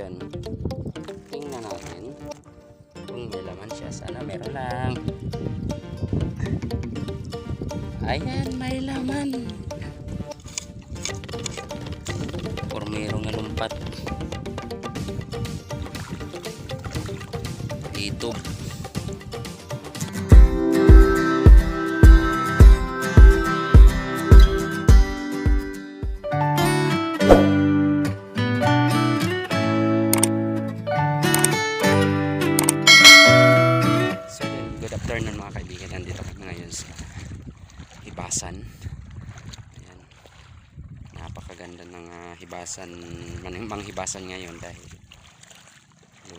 Yan. Tingnan natin. Kung may laman siya. Sana meron lang. Ayan, may laman. Pormero nga lumpat. Dito. So hibasan, man- mga hibasan ngayon dahil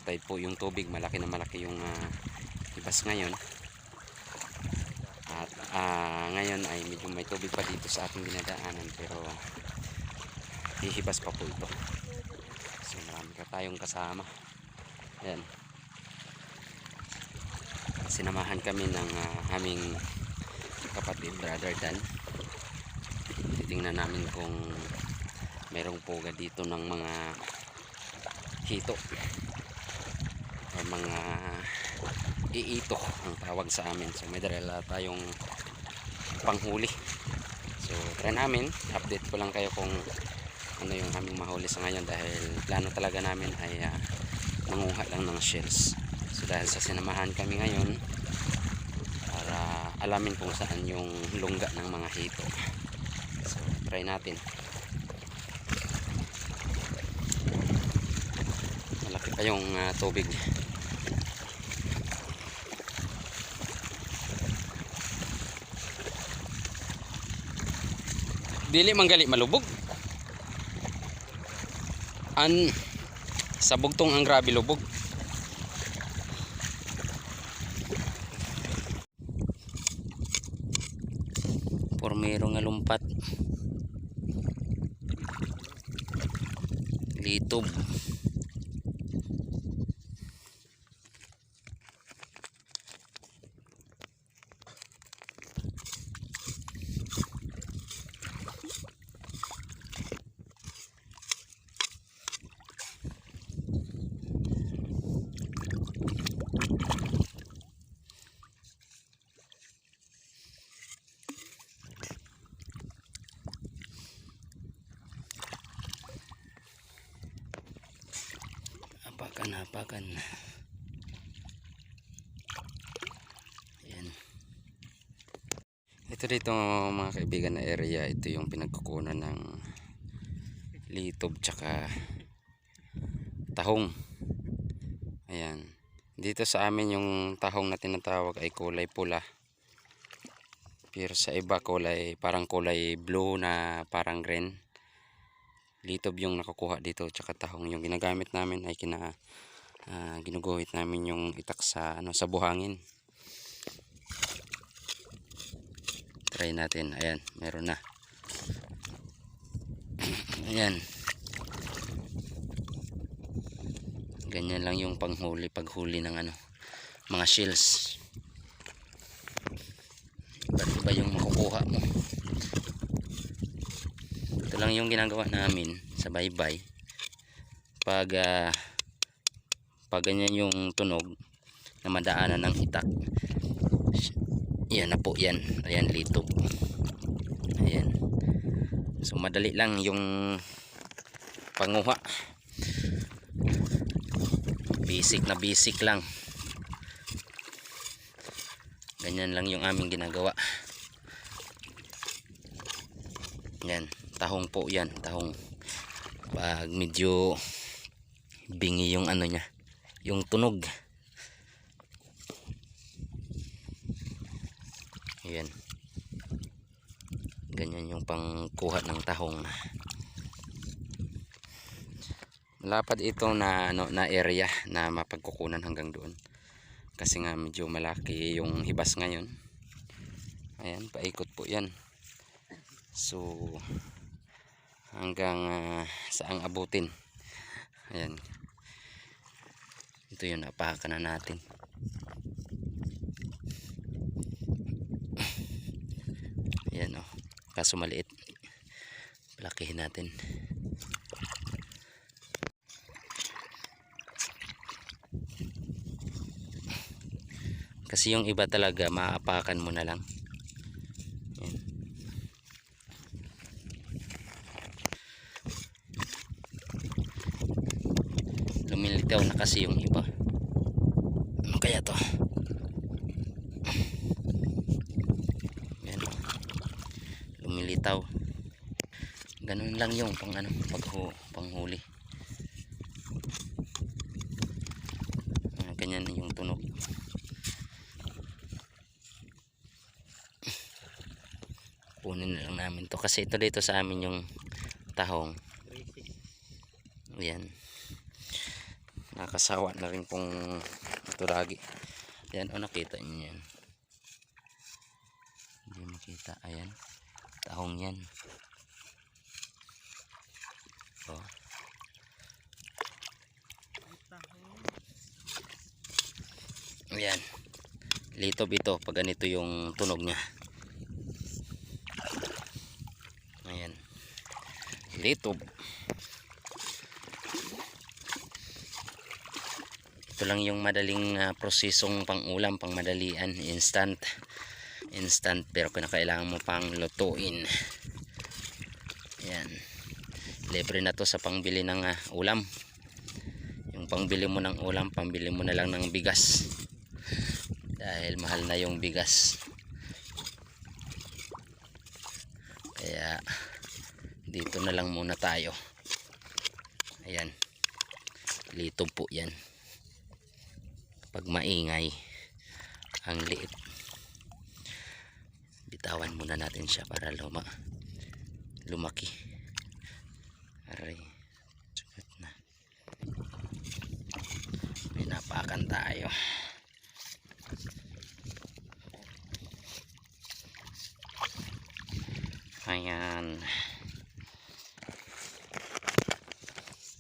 tide po yung tubig. Malaki na malaki yung ah, hibas ngayon. At ah, ngayon ay medyo may tubig pa dito sa ating dinadaanan pero hihibas pa po ito. So marami ka tayong kasama. Ayan sinamahan kami ng ah, aming kapatid brother Dan titingnan namin kung merong puga dito ng mga hito. O mga iito ang tawag sa amin. So may dala tayong panghuli. So try namin. Update ko lang kayo kung ano yung aming mahuli sa ngayon dahil plano talaga namin ay ah, manguha lang ng shells So dahil sa sinamahan kami ngayon para alamin kung saan yung lungga ng mga hito. So try natin. Pa yung ah, tubig. Dili manggali malubog. An sa bugtong ang grabe lubog. Pormero nga lumpat. Litob. Hapakan. Ayan. Ito dito mga kaibigan na area, ito yung pinagkukunan ng litob tsaka tahong. Ayan. Dito sa amin yung tahong na tinatawag ay kulay pula. Pero sa iba kulay parang kulay blue na parang green litob yung nakukuha dito tsaka tahong yung ginagamit namin ay kina ah, ginuguhit namin yung itak sa ano sa buhangin. Try natin. Ayan meron na. Ayan. Ganyan lang yung panghuli paghuli ng ano mga shells. Iba't iba yung makukuha mo. Ito lang yung ginagawa namin sa baybay. Pag ah, pag ganyan yung tunog na madaanan ng itak. Yan na po yan. Ayan litob ayan. So madali lang yung panguha. Basic na basic lang. Ganyan lang yung aming ginagawa. Yan tahong po yan tahong. Pag medyo bingi yung ano niya yung tunog. Yan ganyan yung pangkuha ng tahong. Malapad ito na ano na area na mapagkukunan hanggang doon. Kasi nga medyo malaki yung hibas ngayon. Ayan paikot po yan. So hanggang ah, saang abutin. Ayan ito yun, napahakan na natin. Ayan o. Oh. Kaso maliit. Lakihin natin. Kasi yung iba talaga, maapakan mo na lang. Kasi yung iba. Ano kaya to? Yan. Lumilitaw. Ganun lang yung pang ano, paghu, panghuli. Ah, ganyan yung tunog. Punin na lang namin to kasi ito dito sa amin yung tahong. Ayan. Nakasawa na rin pong turagi. Ayan, o nakita niyo yan. Hindi makita. Ayan. Tahong yan. O. Ayan. Litob ito pag ganito yung tunog niya. Ayan. Litob. Ito lang yung madaling ah, prosesong pang-ulam, pang madalian, instant. Instant pero kinakailangan mo pang lutuin. Ayan. Libre na to sa pangbili ng ah, ulam. Yung pangbili mo ng ulam, pambili mo na lang ng bigas. Dahil mahal na yung bigas. Kaya dito na lang muna tayo. Ayan. Lito po yan. Pag maingay ang liit. Bitawan muna natin siya para luma lumaki. Aray. Sugat na. May napakan tayo. Ayan.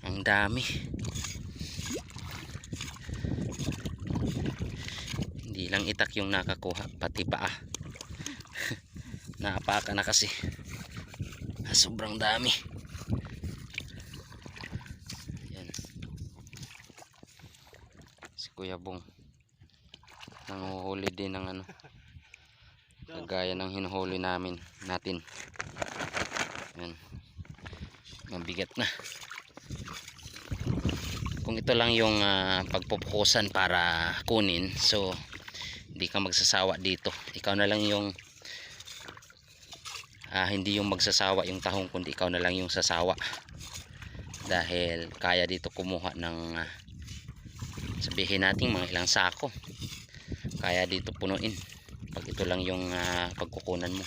Ang dami. Hindi lang itak yung nakakuha, pati paa. Naapaka na kasi. Ah, Sobrang dami. Yan. Si Kuya Bong. Nanguhuli din ng ano. Kagaya ng hinuhuli namin natin. Yan. Mabigat na. Kung ito lang yung ah, pagpupukusan para kunin, so hindi ka magsasawa dito. Ikaw na lang yung ah, hindi yung magsasawa yung tahong kundi ikaw na lang yung sasawa. Dahil kaya dito kumuha ng ah, sabihin natin mga ilang sako. Kaya dito punuin pag ito lang yung ah, pagkukunan mo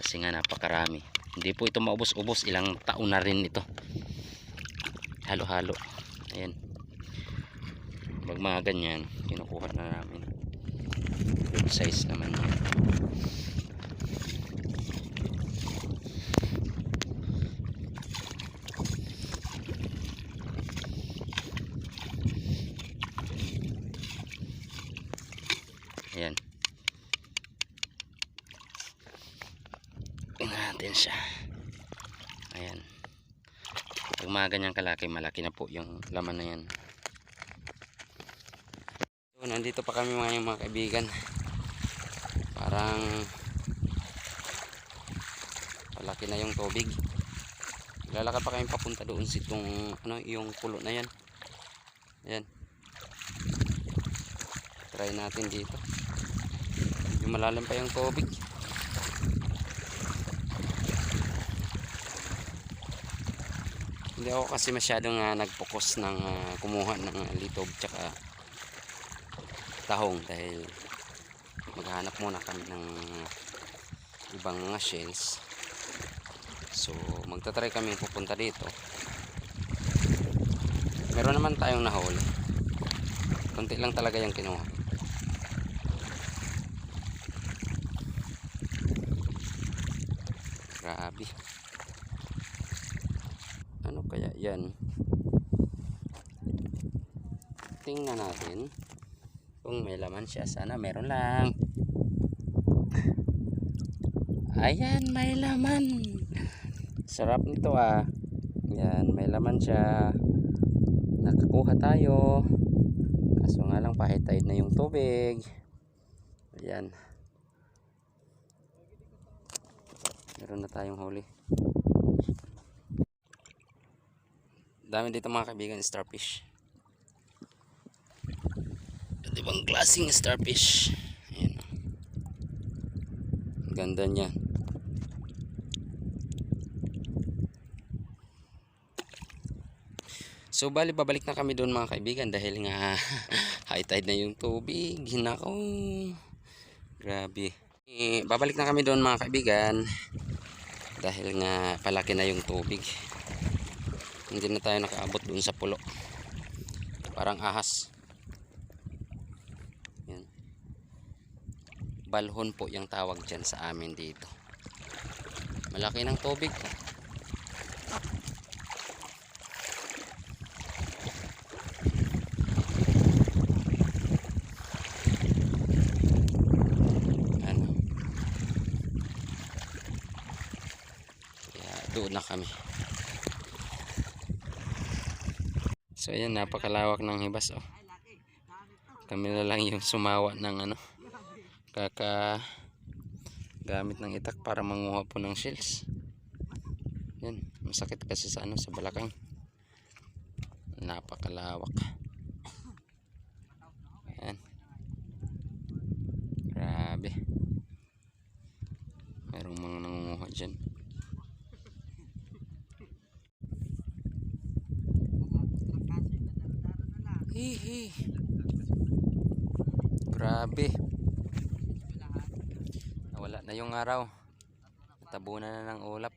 kasi nga napakarami hindi po ito maubos-ubos ilang taon na rin ito halo-halo ayan pag mga ganyan kinukuha na namin. Good size naman yan. Ayan. Tingnan natin siya. Ayan. Pag mga ganyang kalaki malaki na po yung laman na yan so, nandito pa kami mga, mga kaibigan parang malaki na yung tubig. Lalakad pa kami papunta doon sa itong ano, yung pulo na yan. Ayan. Try natin dito. Yung malalim pa yung tubig. Hindi ako kasi masyadong uh, nagpokus ng ah, kumuha ng uh, litob tsaka tahong dahil maghanap muna kami ng ibang mga shells. So magtatry kami pupunta dito. Meron naman tayong nahuli konti lang talaga yung kinuha. Grabe. Ano kaya yan? Tingnan natin kung may laman siya sana meron lang ayan may laman sarap nito ah yan may laman siya nakakuha tayo Kaso nga lang pahitid na yung tubig. Ayan. Meron na tayong huli. Dami dito mga kaibigan, starfish. Ibang klaseng starfish. Ayan. Ganda niya. So bali babalik na kami doon mga kaibigan dahil nga high tide na yung tubig. Nako. Grabe. Eh, babalik na kami doon mga kaibigan dahil nga palaki na yung tubig. Hindi na tayo nakaabot doon sa pulo. Parang ahas. Yan. Balhon po yung tawag dyan sa amin dito. Malaki ng tubig. ano kaya doon na kami so ayan napakalawak ng hibas oh kami na lang yung sumawa ng ano kaka gamit ng itak para manguha po ng shells yan masakit kasi sa ano sa balakang napakalawak ayan Grabe. Merong mga nangunguha dyan. Hihi. Grabe. Na yung araw. Natabunan na ng ulap.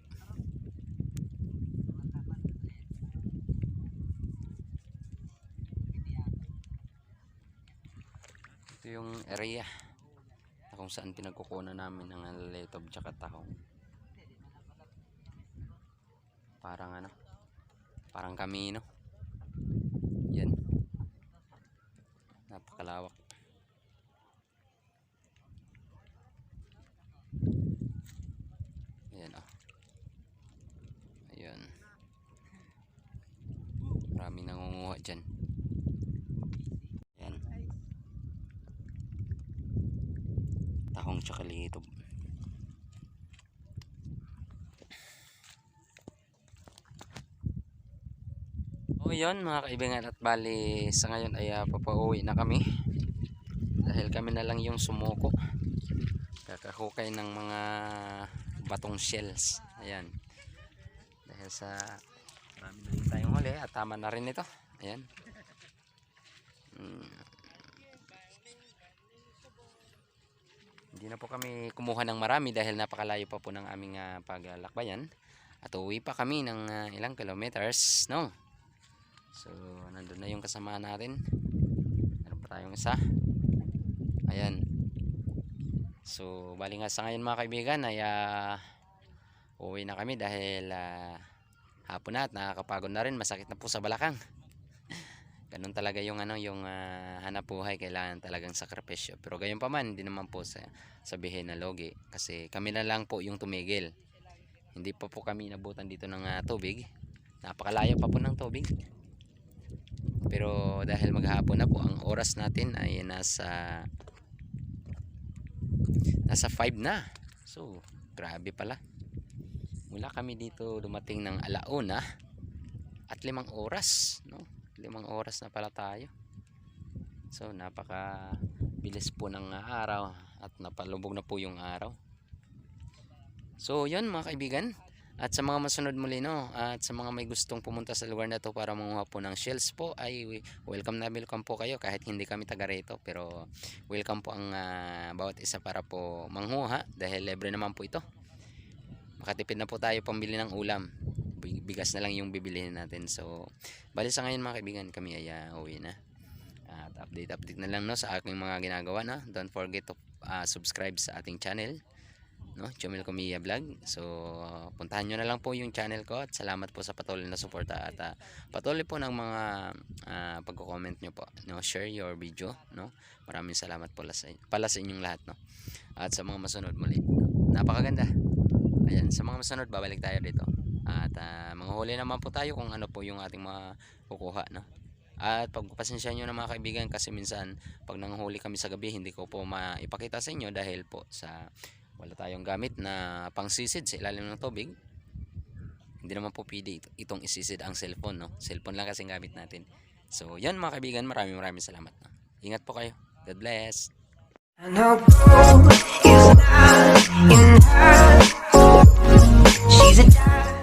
Ito yung area na kung saan pinagkukunan namin ng letob tsaka tahong parang ano? Parang kamino yan. Napakalawak ayan ah ayan marami nangunguha dyan ayan tahong tsaka litob o yun mga kaibigan at bali sa ngayon ay uh, papauwi na kami. Dahil kami na lang yung sumuko. Kakahukay ng mga batong shells. Ayan. Dahil sa marami na tayong huli at tama na rin ito. Ayan Hindi na po kami kumuha ng marami dahil napakalayo pa po ng aming ah, paglalakbayan. At uwi pa kami ng ah, ilang kilometers, no? So, nandun na yung kasama natin. Meron pa tayong isa. Ayan. So, bali nga sa ngayon mga kaibigan ay ah, uwi na kami dahil ah, hapon na at nakakapagod na rin. Masakit na po sa balakang. Ganun talaga yung ano yung ah, hanap buhay kailangan talagang sakripisyo. Pero gayon pa man hindi naman po sa sabihin na logi kasi kami na lang po yung tumigil. Hindi pa po kami nabutan dito ng ah, tubig. Napakalayo pa po ng tubig. Pero dahil maghapon na po ang oras natin ay nasa nasa 5 na. So, grabe pala. Mula kami dito dumating ng alauna at limang oras, no? Limang oras na pala tayo. So napaka bilis po ng araw at napalubog na po yung araw. So yun mga kaibigan. At sa mga masunod muli no? At sa mga may gustong pumunta sa lugar na to para manguha po ng shells po ay welcome na welcome po kayo kahit hindi kami taga rito. Pero welcome po ang ah, bawat isa para po manghuha dahil libre naman po ito. Makatipid na po tayo pambili ng ulam bigas na lang yung bibilihin natin. So bali sa ngayon mga kaibigan kami ay uh, uwi na. At update update na lang no sa aking mga ginagawa na don't forget to ah, subscribe sa ating channel no Chumil Kumiya Vlog. So puntahan nyo na lang po yung channel ko at salamat po sa patuloy na suporta at ah, patuloy po ng mga ah, pagko-comment nyo po no. Share your video no. Maraming salamat pala sa, pala sa inyong lahat no. At sa mga masunod muli. Napakaganda. Ayan sa mga masunod babalik tayo dito at uh, manghuli naman po tayo kung ano po yung ating mga kukuha no At pagpasensya nyo na mga kaibigan kasi minsan pag nanghuli kami sa gabi hindi ko po maipakita sa inyo dahil po sa wala tayong gamit na pangsisid sa ilalim ng tubig. Hindi naman po pwede it- itong isisid ang cellphone, no? Cellphone lang kasi gamit natin. So, yan mga kaibigan, maraming maraming salamat. No? Ingat po kayo. God bless. I know gold is not enough.